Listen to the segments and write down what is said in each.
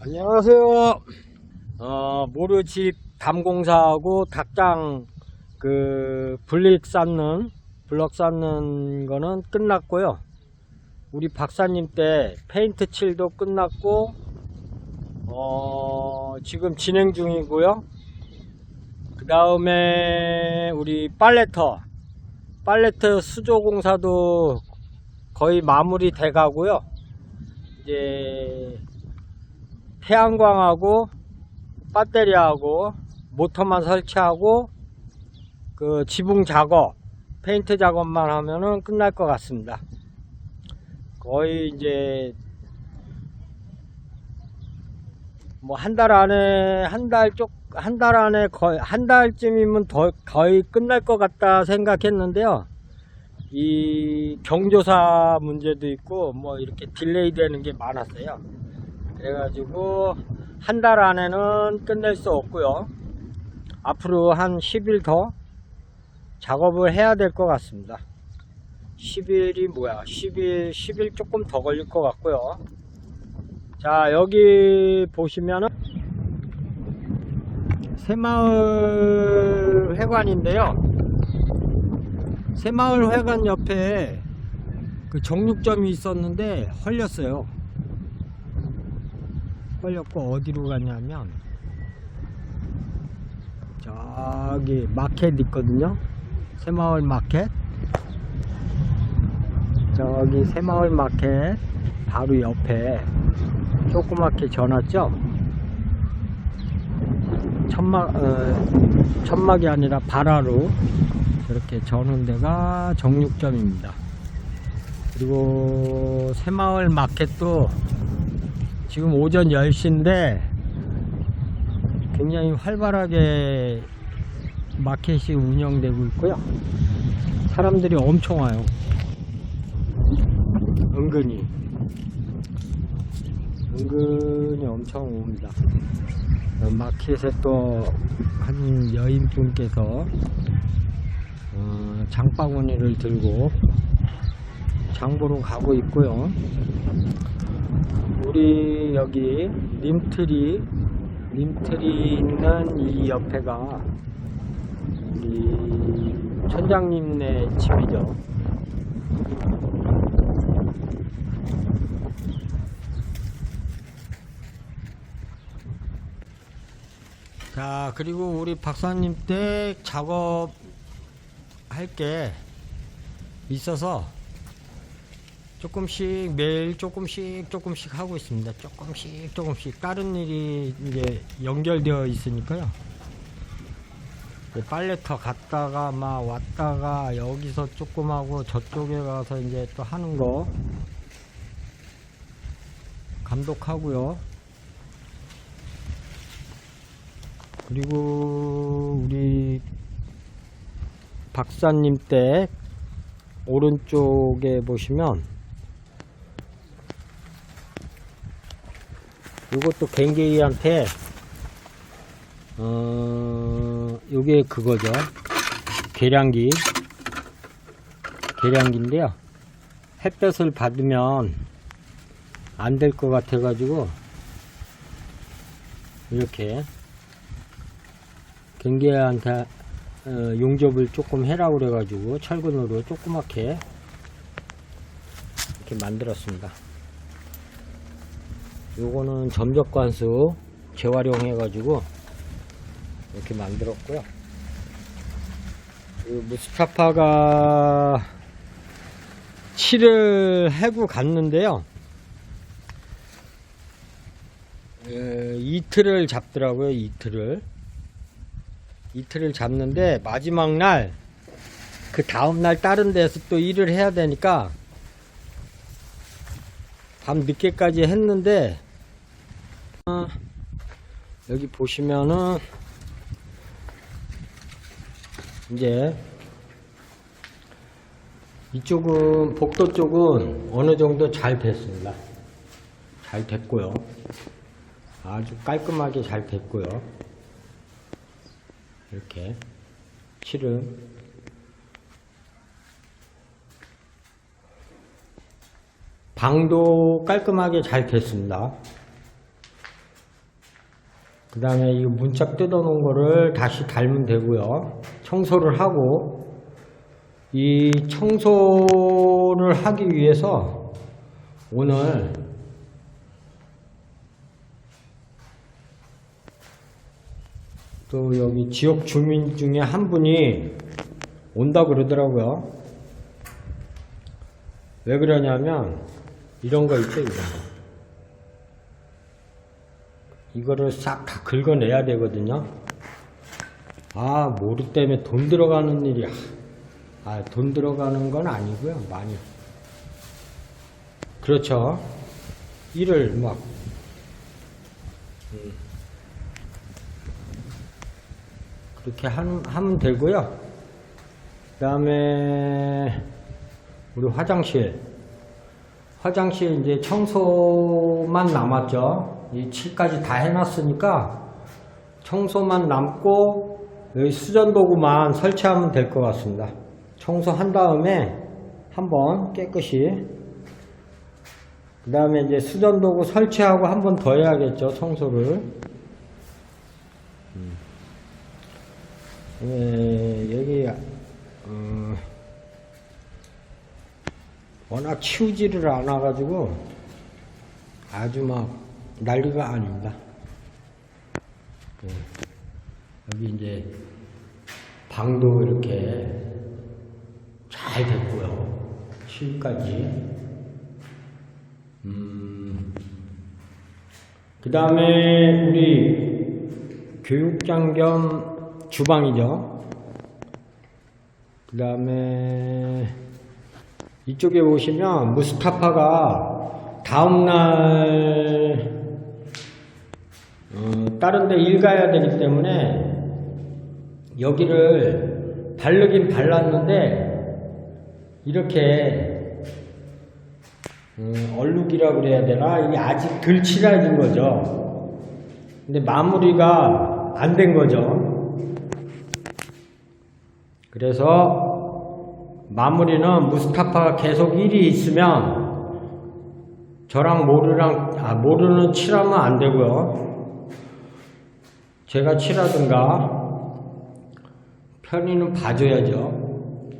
안녕하세요. 어, 모르집 담공사하고 닭장 그 블릭 쌓는 블럭 쌓는 거는 끝났고요. 우리 박사님 때 페인트 칠도 끝났고 어, 지금 진행 중이고요. 그 다음에 우리 빨래터 빨래터 수조 공사도 거의 마무리 돼 가고요. 이제 태양광하고 배터리하고 모터만 설치하고 그 지붕 작업 페인트 작업만 하면은 끝날 것 같습니다. 거의 이제 뭐 한 달 안에 한 달 쪽 한 달 안에 거의 한 달쯤이면 더 거의 끝날 것 같다 생각했는데요. 이 경조사 문제도 있고 뭐 이렇게 딜레이 되는 게 많았어요 그래가지고 한 달 안에는 끝낼 수 없고요. 앞으로 한 10일 더 작업을 해야 될 것 같습니다. 10일이 뭐야? 10일 10일 조금 더 걸릴 것 같고요. 자 여기 보시면은 새마을 회관인데요. 새마을 회관 옆에 그 정육점이 있었는데 헐렸어요 걸렸고 어디로 가냐면 저기 마켓 있거든요. 새마을 마켓. 저기 새마을 마켓 바로 옆에 조그맣게 전놨죠? 천막 어, 천막이 아니라 바라로 저는 데가 정육점입니다. 그리고 새마을 마켓도 지금 오전 10시인데 굉장히 활발하게 마켓이 운영되고 있고요. 사람들이 엄청 와요. 은근히. 은근히 엄청 옵니다. 어, 마켓에 또 한 여인분께서 어, 장바구니를 들고 장보러 가고 있고요. 우리 여기 님트리 님트리 있는 이 옆에가 우리 천장님네 집이죠. 자 그리고 우리 박사님 때 작업 할 게 있어서 조금씩 매일 조금씩 조금씩 하고 있습니다. 조금씩 조금씩 다른 일이 이제 연결되어 있으니까요. 이제 빨래터 갔다가 막 왔다가 여기서 조금 하고 저쪽에 가서 이제 또 하는 거 감독하고요. 그리고 우리 박사님 때 오른쪽에 보시면 이것도 갱게이한테 어 요게 그거죠. 계량기. 계량기인데요. 햇볕을 받으면 안 될 것 같아 가지고 이렇게 갱게이한테 어, 용접을 조금 해라 그래 가지고 철근으로 조그맣게 이렇게 만들었습니다 요거는 점적관수 재활용해 가지고 이렇게 만들었고요. 그 무스타파가 칠을 해고 갔는데요. 에, 이틀을 잡더라고요 이틀을. 이틀을 잡는데 마지막 날 그 다음날 다른 데서 또 일을 해야 되니까 밤 늦게까지 했는데 어, 여기 보시면은 이제 이쪽은 복도 쪽은 어느 정도 잘 됐습니다. 잘 됐고요. 아주 깔끔하게 잘 됐고요. 이렇게 실은 방도 깔끔하게 잘 됐습니다. 그 다음에 이 문짝 뜯어놓은 거를 다시 달면 되고요. 청소를 하고, 이 청소를 하기 위해서 오늘 또 여기 지역 주민 중에 한 분이 온다 그러더라고요. 왜 그러냐면 이런 거 있죠, 이런 거. 이거를 싹 다 긁어내야 되거든요. 아, 모루 때문에 돈 들어가는 일이, 아, 돈 들어가는 건 아니고요, 많이. 그렇죠. 일을 막, 음, 그렇게 한- 하면 되고요. 그 다음에, 우리 화장실. 화장실 이제 청소만 남았죠. 이 칠까지 다 해놨으니까 청소만 남고 여기 수전도구만 설치하면 될 것 같습니다. 청소한 다음에 한번 깨끗이 그 다음에 이제 수전도구 설치하고 한 번 더 해야겠죠. 청소를. 음. 예, 여기 어, 워낙 치우지를 않아가지고 아주 막 난리가 아닙니다. 예. 여기 이제 방도 이렇게 잘 됐고요. 실까지. 음. 그 다음에 우리 교육장 겸 주방이죠. 그 다음에 이쪽에 보시면 무스타파가 다음날 어, 다른 데 일 가야 되기 때문에 여기를 바르긴 발랐는데 이렇게 음, 얼룩이라고 그래야 되나? 이게 아직 덜 칠해진 거죠. 근데 마무리가 안 된 거죠. 그래서 마무리는 무스타파가 계속 일이 있으면 저랑 모르랑 아 모르는 칠하면 안 되고요. 제가 칠하든가 편의는 봐줘야죠.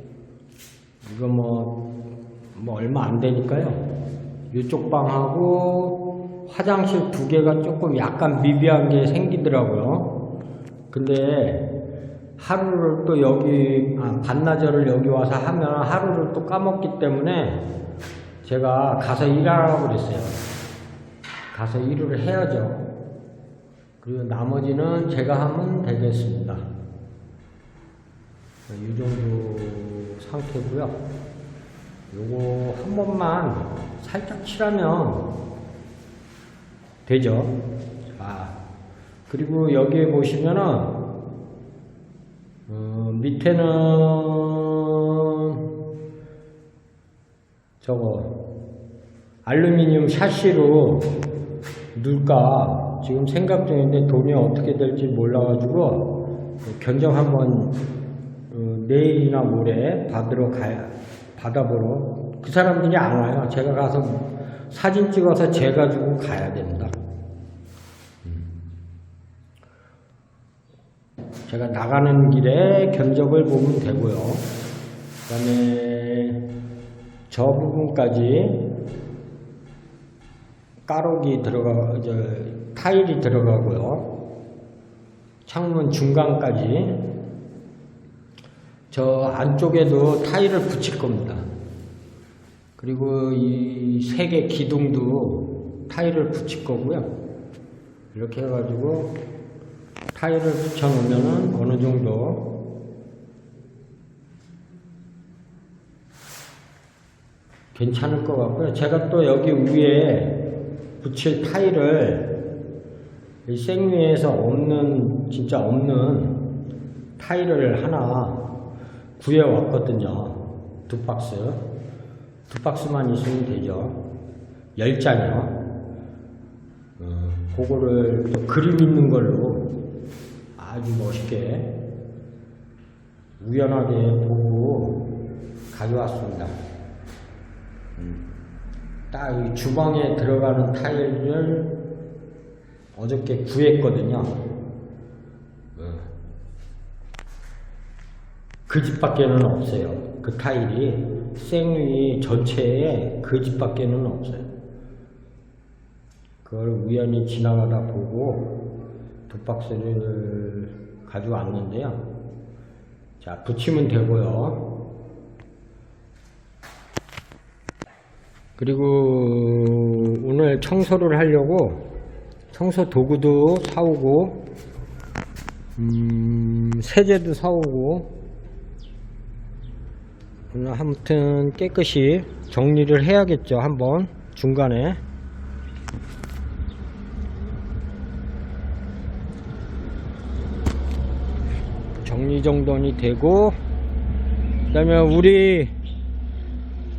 이거 뭐, 뭐 얼마 안 되니까요. 이쪽 방하고 화장실 두 개가 조금 약간 미비한 게 생기더라고요. 근데 하루를 또 여기 아, 반나절을 여기 와서 하면 하루를 또 까먹기 때문에 제가 가서 일하라고 그랬어요. 가서 일을 해야죠. 그리고 나머지는 제가 하면 되겠습니다. 이 정도 상태고요. 요거 한 번만 살짝 칠하면 되죠. 자, 그리고 여기에 보시면은 어, 밑에는 저거 알루미늄 샤시로 넣을까 지금 생각 중인데 돈이 어떻게 될지 몰라가지고 견적 한번 어, 내일이나 모레 받으러 가야 받아보러 그 사람들이 안 와요. 제가 가서 사진 찍어서 제가 주고 가야 됩니다. 제가 나가는 길에 견적을 보면 되고요. 그 다음에 저 부분까지 까록이 들어가, 저, 타일이 들어가고요. 창문 중간까지 저 안쪽에도 타일을 붙일 겁니다. 그리고 이 세 개 기둥도 타일을 붙일 거고요. 이렇게 해가지고 타일을 붙여놓으면은 어느 정도 괜찮을 것 같고요. 제가 또 여기 위에 붙일 타일을 이 생위에서 없는 진짜 없는 타일을 하나 구해 왔거든요. 두 박스. 두 박스만 있으면 되죠. 열 장이요. 어, 그거를 또 그림 있는 걸로 아주 멋있게 우연하게 보고 가져왔습니다. 딱이 주방에 들어가는 타일을 어저께 구했거든요. 네. 그 집밖에는 없어요. 그 타일이 생리 전체에 그 집밖에는 없어요. 그걸 우연히 지나가다 보고 붓박스를 가져왔는데요. 자, 붙이면 되고요. 그리고 오늘 청소를 하려고 청소 도구도 사오고 음, 세제도 사오고 아무튼 깨끗이 정리를 해야겠죠 한번 중간에. 정리정돈이 되고 그 다음에 우리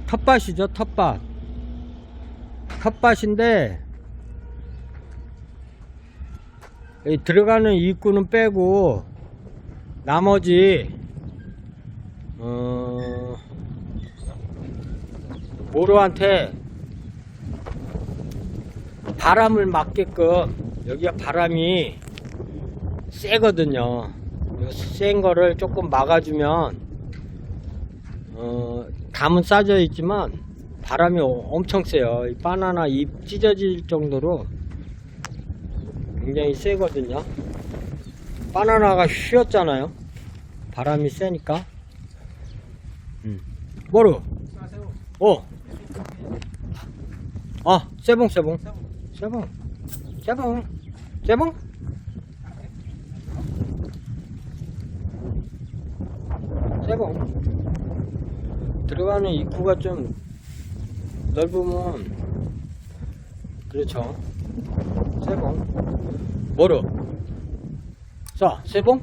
텃밭이죠 텃밭. 텃밭인데 들어가는 입구는 빼고 나머지 어 모로한테 바람을 맞게끔 여기가 바람이 세거든요. 이센 거를 조금 막아주면 어 담은 싸져 있지만 바람이 어- 엄청 세요. 이 바나나 잎 찢어질 정도로 굉장히 세거든요. 바나나가 휘었잖아요. 바람이 세니까. 음. 뭐로? 어. 아, 세봉, 세봉. 세봉. 세봉. 세봉? 세봉. 들어가는 입구가 좀 넓으면, 그렇죠. 세봉. 뭐로? 자, 세봉.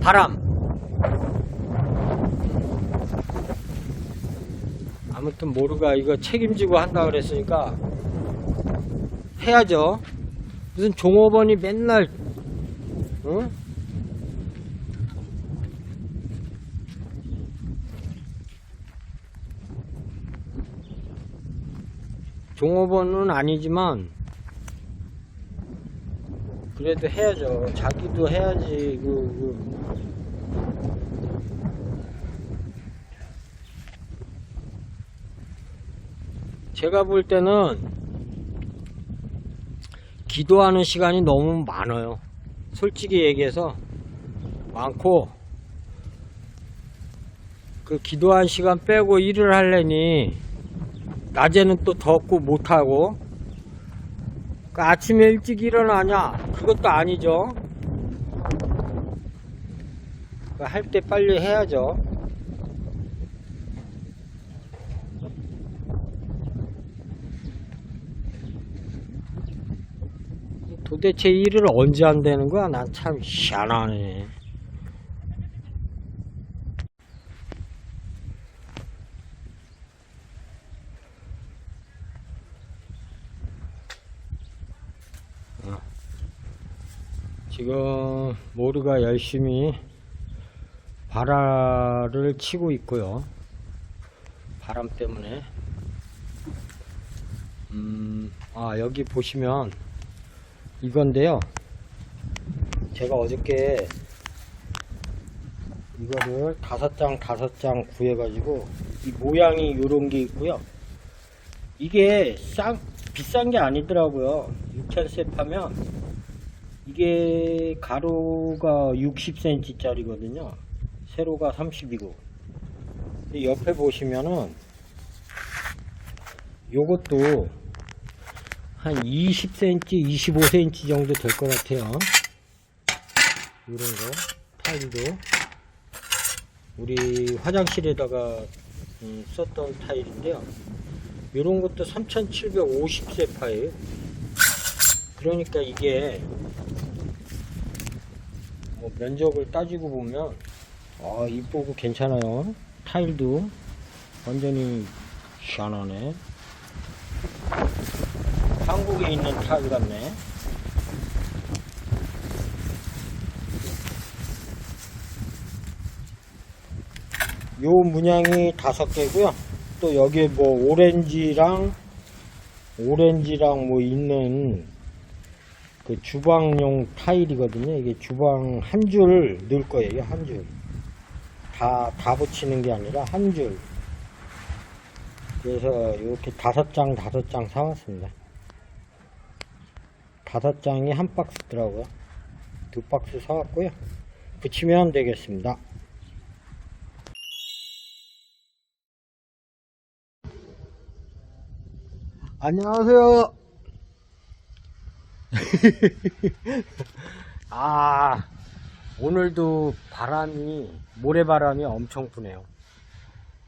바람. 아무튼 모르가 이거 책임지고 한다 그랬으니까 해야죠. 무슨 종업원이 맨날 응? 종업원은 아니지만 그래도 해야죠. 자기도 해야지. 그, 그. 제가 볼 때는 기도하는 시간이 너무 많아요. 솔직히 얘기해서 많고 그 기도한 시간 빼고 일을 하려니 낮에는 또 덥고 못하고 그 아침에 일찍 일어나냐? 그것도 아니죠. 그할때 빨리 해야죠. 도대체 일을 언제 한다는 거야? 난 참 희한하네 지금 모르가 열심히 바라를 치고 있고요. 바람 때문에. 음, 아, 여기 보시면 이건데요. 제가 어저께 이거를 다섯 장 다섯 장 구해가지고 이 모양이 요런 게 있고요. 이게 싼, 비싼 게 아니더라고요. 6,000셉 하면 이게 가로가 60cm 짜리거든요. 세로가 30이고. 옆에 보시면은 요것도 한 20cm, 25cm 정도 될 것 같아요. 이런 거 타일도 우리 화장실에다가 음, 썼던 타일인데요. 이런 것도 3750세파예요. 그러니까 이게 뭐 면적을 따지고 보면 아 이쁘고 괜찮아요. 타일도 완전히 시원하네. 한국에 있는 타일 같네. 요 문양이 다섯 개고요. 또 여기에 뭐 오렌지랑 오렌지랑 뭐 있는 그 주방용 타일이거든요. 이게 주방 한 줄 넣을 거예요. 한 줄. 다, 다 붙이는 게 아니라 한 줄. 그래서 이렇게 다섯 장, 다섯 장 사왔습니다. 다섯 장이 한 박스더라고요. 두 박스 사왔고요. 붙이면 되겠습니다. 안녕하세요. 아, 오늘도 바람이, 모래바람이 엄청 부네요.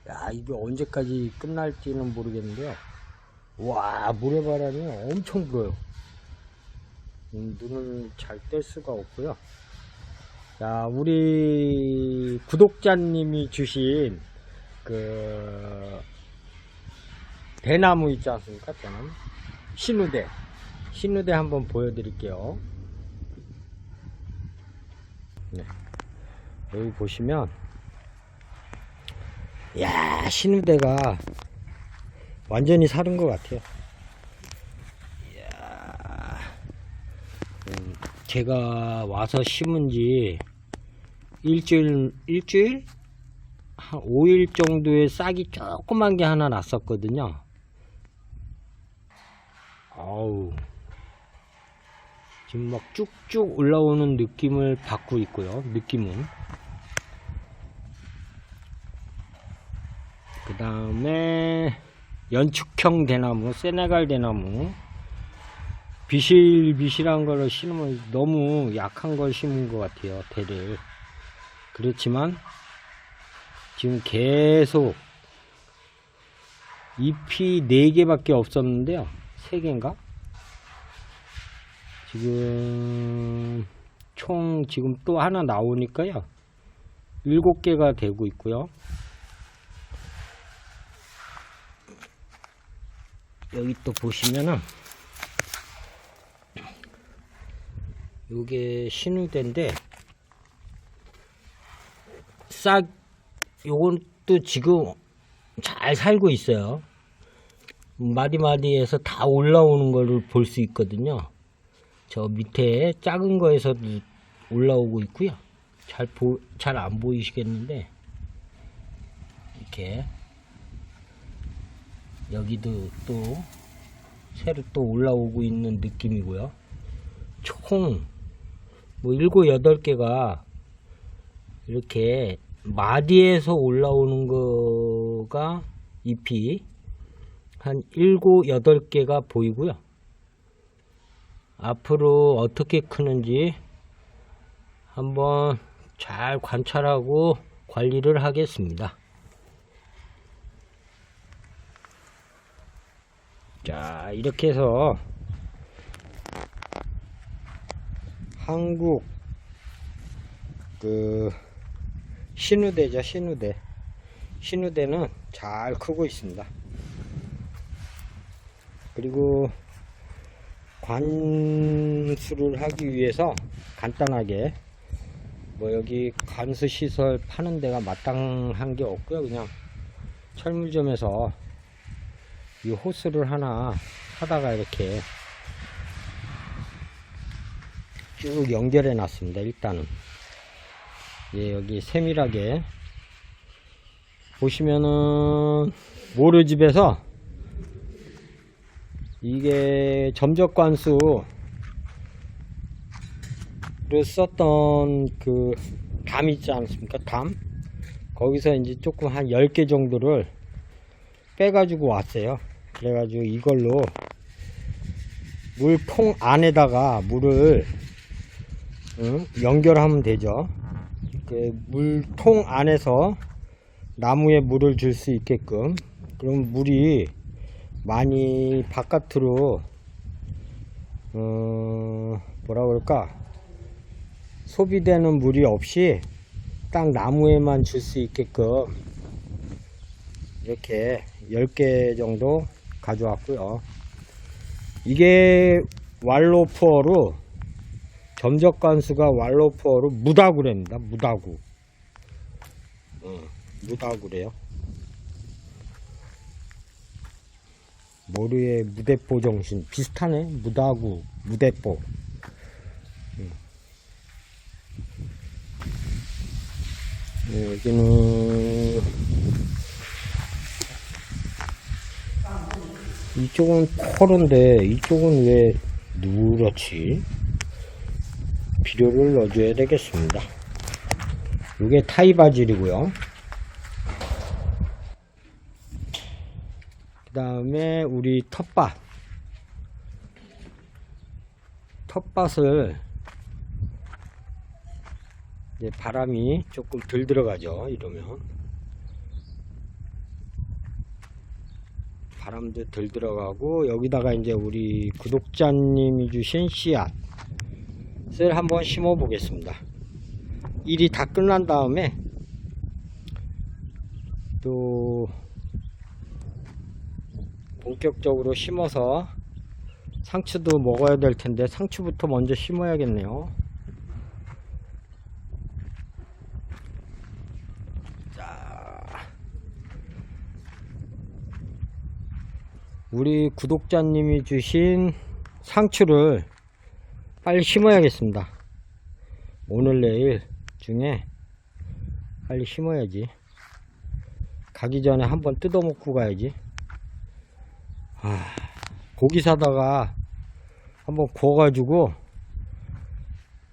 야, 이게 언제까지 끝날지는 모르겠는데요. 와, 모래바람이 엄청 불어요. 음, 눈을 잘 뗄 수가 없고요. 자, 우리 구독자님이 주신 그 대나무 있지 않습니까? 대나무 신우대 신우대 한번 보여드릴게요. 네. 여기 보시면 야 신우대가 완전히 사른 것 같아요. 이야, 음, 제가 와서 심은 지 일주일 일주일 한 5일 정도의 싹이 조그만 게 하나 났었거든요. 아우. 지금 막 쭉쭉 올라오는 느낌을 받고 있고요. 느낌은. 그 다음에 연축형 대나무, 세네갈 대나무. 비실비실한 거를 심으면 너무 약한 걸 심은 것 같아요. 대를. 그렇지만 지금 계속 잎이 4개밖에 없었는데요. 3개인가? 지금 총 지금 또 하나 나오니까요. 7개가 되고 있고요. 여기 또 보시면은 요게 신우대인데 싹 요건 또 지금 잘 살고 있어요. 마디마디에서 다 올라오는 거를 볼 수 있거든요. 저 밑에 작은 거에서도 올라오고 있고요. 잘 보, 잘안 보이시겠는데, 이렇게. 여기도 또, 새로 또 올라오고 있는 느낌이고요. 총, 뭐, 일곱, 여덟 개가 이렇게 마디에서 올라오는 거가 잎이 한 7, 8개가 보이고요. 앞으로 어떻게 크는지 한번 잘 관찰하고 관리를 하겠습니다. 자, 이렇게 해서 한국 그 신우대죠 신우대 신우대는 잘 크고 있습니다 그리고 관수를 하기 위해서 간단하게 뭐 여기 관수 시설 파는 데가 마땅한 게 없고요. 그냥 철물점에서 이 호스를 하나 하다가 이렇게 쭉 연결해 놨습니다 일단은. 예, 여기 세밀하게 보시면은 모르집에서 이게 점적 관수를 썼던 그담 있지 않습니까? 담 거기서 이제 조금 한 10개 정도를 빼가지고 왔어요. 그래가지고 이걸로 물통 안에다가 물을 응? 연결하면 되죠. 그 물통 안에서 나무에 물을 줄 수 있게끔 그럼 물이 많이 바깥으로 어 뭐라 그럴까 소비되는 물이 없이 딱 나무에만 줄 수 있게끔 이렇게 10개 정도 가져왔고요 이게 왈로푸어로 점적 관수가 왈로푸어로 무다구랍니다. 무다구. 어, 무다구래요. 모르의 무대포 정신 비슷하네. 무다구, 무대포. 네, 여기는 이쪽은 포른데 이쪽은 왜 누렇지? 비료를 넣어줘야 되겠습니다. 이게 타이 바질이고요. 다음에 우리 텃밭. 텃밭을 이제 바람이 조금 덜 들어가죠. 이러면 바람도 덜 들어가고 여기다가 이제 우리 구독자님이 주신 씨앗을 한번 심어 보겠습니다. 일이 다 끝난 다음에 또 본격적으로 심어서 상추도 먹어야 될 텐데 상추부터 먼저 심어야겠네요. 자, 우리 구독자님이 주신 상추를 빨리 심어야겠습니다. 오늘 내일 중에 빨리 심어야지. 가기 전에 한번 뜯어 먹고 가야지. 아, 고기 사다가 한번 구워가지고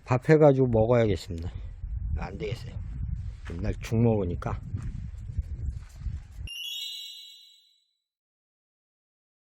밥 해가지고 먹어야겠습니다. 안 되겠어요. 맨날 죽 먹으니까.